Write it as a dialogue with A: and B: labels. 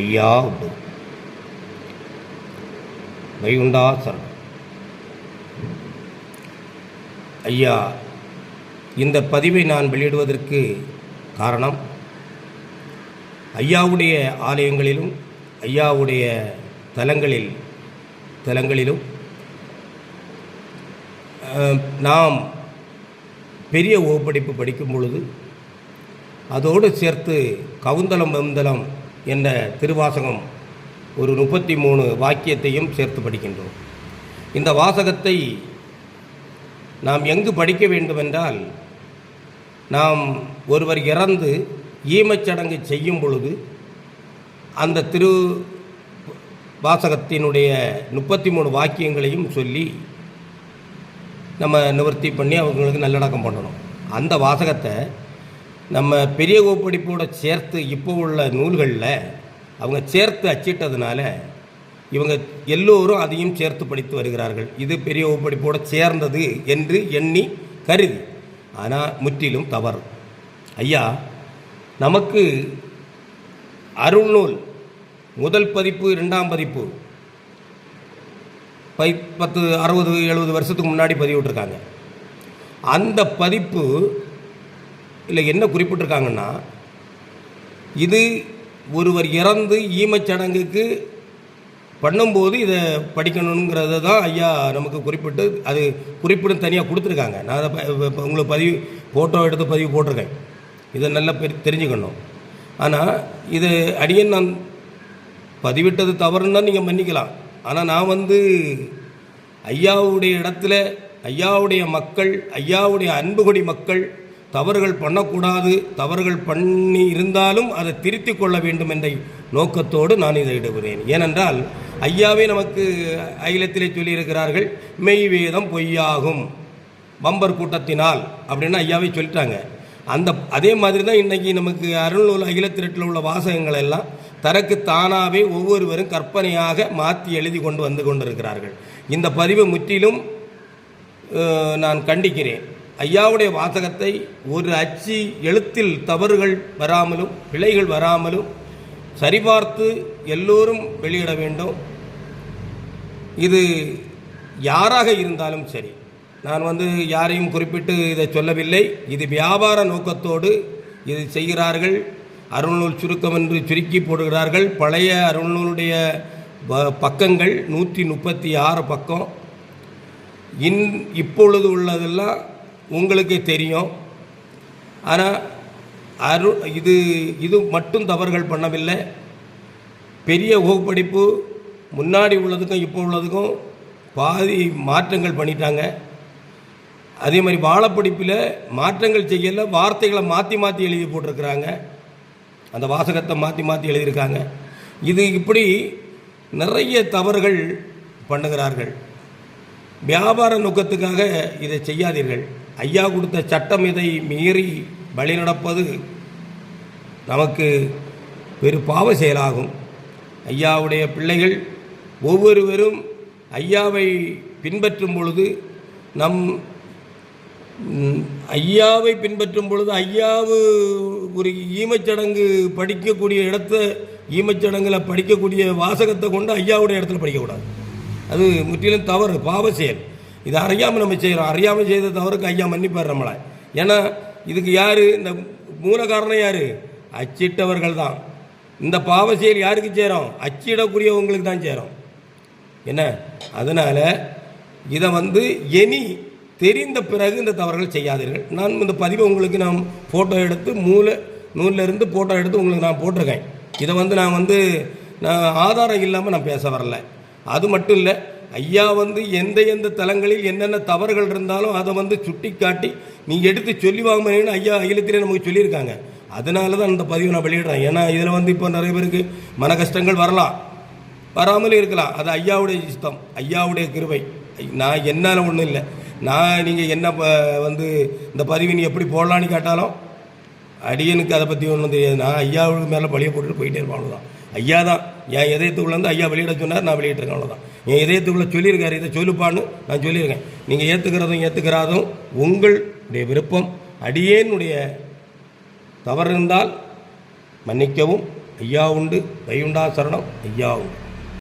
A: ஐயா உண்டு. வைகுண்டா சரணம். ஐயா இந்த பதிவை நான் வெளியிடுவதற்கு காரணம் ஐயாவுடைய ஆலயங்களிலும் ஐயாவுடைய தலங்களில் தலங்களிலும் நாம் பெரிய வகுப்படிப்பு படிக்கும் பொழுது அதோடு சேர்த்து கவுந்தலம் வெந்தலம் என்ற திருவாசகம் ஒரு முப்பத்தி மூணு வாக்கியத்தையும் சேர்த்து படிக்கின்றோம். இந்த வாசகத்தை நாம் எங்கு படிக்க வேண்டுமென்றால் நாம் ஒருவர் இறந்து ஈமச்சடங்கு செய்யும் பொழுது அந்த திரு வாசகத்தினுடைய முப்பத்தி மூணு வாக்கியங்களையும் சொல்லி நம்ம நிவர்த்தி பண்ணி அவங்களுக்கு நல்லடக்கம் பண்ணணும். அந்த வாசகத்தை நம்ம பெரிய கோப்படிப்போட சேர்த்து இப்போ உள்ள நூல்களில் அவங்க சேர்த்து அச்சிட்டதுனால இவங்க எல்லோரும் அதையும் சேர்த்து படித்து வருகிறார்கள். இது பெரிய ஒப்படிப்போட சேர்ந்தது என்று எண்ணி கருதி. ஆனால் முற்றிலும் தவறு. ஐயா நமக்கு அருள்நூல் முதல் பதிப்பு இரண்டாம் பதிப்பு பை பத்து அறுபது எழுபது வருஷத்துக்கு முன்னாடி பதிவிட்டிருக்காங்க. அந்த பதிப்பு இல்லை என்ன குறிப்பிட்டிருக்காங்கன்னா இது ஒருவர் இறந்து ஈமச்சடங்குக்கு பண்ணும்போது இதை படிக்கணுங்கிறத தான் ஐயா நமக்கு குறிப்பிட்டு அது குறிப்பிடும் தனியாக கொடுத்துருக்காங்க. நான் அதை ப- உங்களுக்கு பதிவு ஃபோட்டோ எடுத்து பதிவு போட்டிருக்கேன். இதை நல்லா பெரி தெரிஞ்சுக்கணும். ஆனால் இது அடியன் நான் பதிவிட்டது தவறுன்னா நீங்கள் மன்னிக்கலாம். ஆனால் நான் வந்து ஐயாவுடைய இடத்துல ஐயாவுடைய மக்கள் ஐயாவுடைய அன்புகுடி மக்கள் தவறுகள் பண்ணக்கூடாது தவறுகள் பண்ணி இருந்தாலும் அதை திருத்திக் கொள்ள வேண்டும் என்ற நோக்கத்தோடு நான் இதை இடுகிறேன். ஏனென்றால் ஐயாவே நமக்கு அகிலத்திலே சொல்லியிருக்கிறார்கள் மெய் வேதம் பொய்யாகும். பம்பர் கூட்டத்தினால் அப்படின்னு ஐயாவே சொல்லிட்டாங்க. அந்த அதே மாதிரி தான் இன்றைக்கி நமக்கு அருள்நூல் அகிலத்திரட்டில் உள்ள வாசகங்கள் எல்லாம் தனக்கு தானாகவே ஒவ்வொருவரும் கற்பனையாக மாற்றி எழுதி கொண்டு வந்து கொண்டிருக்கிறார்கள். இந்த பதிவு முற்றிலும் நான் கண்டிக்கிறேன். ஐயாவுடைய வாசகத்தை ஒரு அச்சு எழுத்தில் தவறுகள் வராமலும் பிழைகள் வராமலும் சரிபார்த்து எல்லோரும் வெளியிட வேண்டும். இது யாராக இருந்தாலும் சரி. நான் வந்து யாரையும் குறிப்பிட்டு இதை சொல்லவில்லை. இது வியாபார நோக்கத்தோடு இது செய்கிறார்கள். அருள்நூல் சுருக்கம் என்று சுருக்கி போடுகிறார்கள். பழைய அருள்நூலுடைய ப- பக்கங்கள் நூற்றி முப்பத்தி ஆறு பக்கம். இன் இப்பொழுது உள்ளதெல்லாம் உங்களுக்கு தெரியும். ஆனால் அரு இது இது மட்டும் தவறுகள் பண்ணவில்லை. பெரிய வகுப்படிப்பு முன்னாடி உள்ளதுக்கும் இப்போ உள்ளதுக்கும் பாதி மாற்றங்கள் பண்ணிட்டாங்க. அதே மாதிரி வாழப்படிப்பில் மாற்றங்கள் செய்யல வார்த்தைகளை மாற்றி மாற்றி எழுதி போட்டிருக்கிறாங்க. அந்த வாசகத்தை மாற்றி மாற்றி எழுதியிருக்காங்க. இது இப்படி நிறைய தவறுகள் பண்ணுகிறார்கள். வியாபார நோக்கத்துக்காக இதை செய்யாதீர்கள். ஐயா கொடுத்த சட்டம் இதை மீறி வழிநடப்பது நமக்கு பெரு பாவ செயலாகும். ஐயாவுடைய பிள்ளைகள் ஒவ்வொருவரும் ஐயாவை பின்பற்றும் பொழுது நம் ஐயாவை பின்பற்றும் பொழுது ஐயாவு ஒரு ஈமச்சடங்கு படிக்கக்கூடிய இடத்த ஈமச்சடங்கில் படிக்கக்கூடிய வாசகத்தை கொண்டு ஐயாவுடைய இடத்துல படிக்கக்கூடாது. அது முற்றிலும் தவறு பாவ செயல். இது அறியாமல் நம்ம செய்கிறோம். அறியாமல் செய்த தவறுக்கு ஐயா மன்னிப்பார் நம்மளை. ஏன்னா இதுக்கு யார்? இந்த மூல காரணம் யார்? அச்சிட்டவர்கள் தான். இந்த பாவ செயல் யாருக்கு சேரும்? அச்சிடக்கூடியவங்களுக்கு தான் சேரும். என்ன? அதனால் இதை வந்து இனி தெரிந்த பிறகு இந்த தவறுகள் செய்யாதீர்கள். நான் இந்த பதிவை உங்களுக்கு நான் ஃபோட்டோ எடுத்து மூல நூலிலிருந்து ஃபோட்டோ எடுத்து உங்களுக்கு நான் போட்டிருக்கேன். இதை வந்து நான் வந்து நான் ஆதாரம் இல்லாமல் நான் பேச வரல. அது மட்டும் இல்லை ஐயா வந்து எந்த எந்த தலங்களில் என்னென்ன தவறுகள் இருந்தாலும் அதை வந்து சுட்டி காட்டி நீங்கள் எடுத்து சொல்லி வாங்கினு ஐயா அகிலத்திலே நமக்கு சொல்லியிருக்காங்க. அதனால தான் இந்த பதிவை நான் வெளியிடுறேன். ஏன்னா இதில் வந்து இப்போ நிறைய பேருக்கு மன கஷ்டங்கள் வரலாம். வராமலே இருக்கலாம். அது ஐயாவுடைய இஷ்டம். ஐயாவுடைய கிருபை. நான் என்னால் ஒன்றும் இல்லை. நான் நீங்கள் என்ன ப- வந்து இந்த பதிவை நீ எப்படி போடலான்னு கேட்டாலும் அடியனுக்கு அதை பற்றி ஒன்றும் தெரியாது. நான் ஐயாவுக்கு மேலே பழிய போட்டுட்டு போயிட்டே இருப்பேன். தான் ஐயா தான் என் இதயத்துக்குள்ள வந்து ஐயா வெளியிட சொன்னார் நான் வெளியிட்டிருக்கேன் அவ்வளோதான் என் இதயத்துக்குள்ளே சொல்லியிருக்காரு இதை சொல்லுப்பான்னு நான் சொல்லியிருக்கேன். நீங்கள் ஏற்றுக்கிறதும் ஏற்றுக்கிறாதும் உங்களுடைய விருப்பம் அடியேனுடைய தவறு இருந்தால் மன்னிக்கவும். ஐயா உண்டு வைகுண்டா சரணம் ஐயா உண்டு.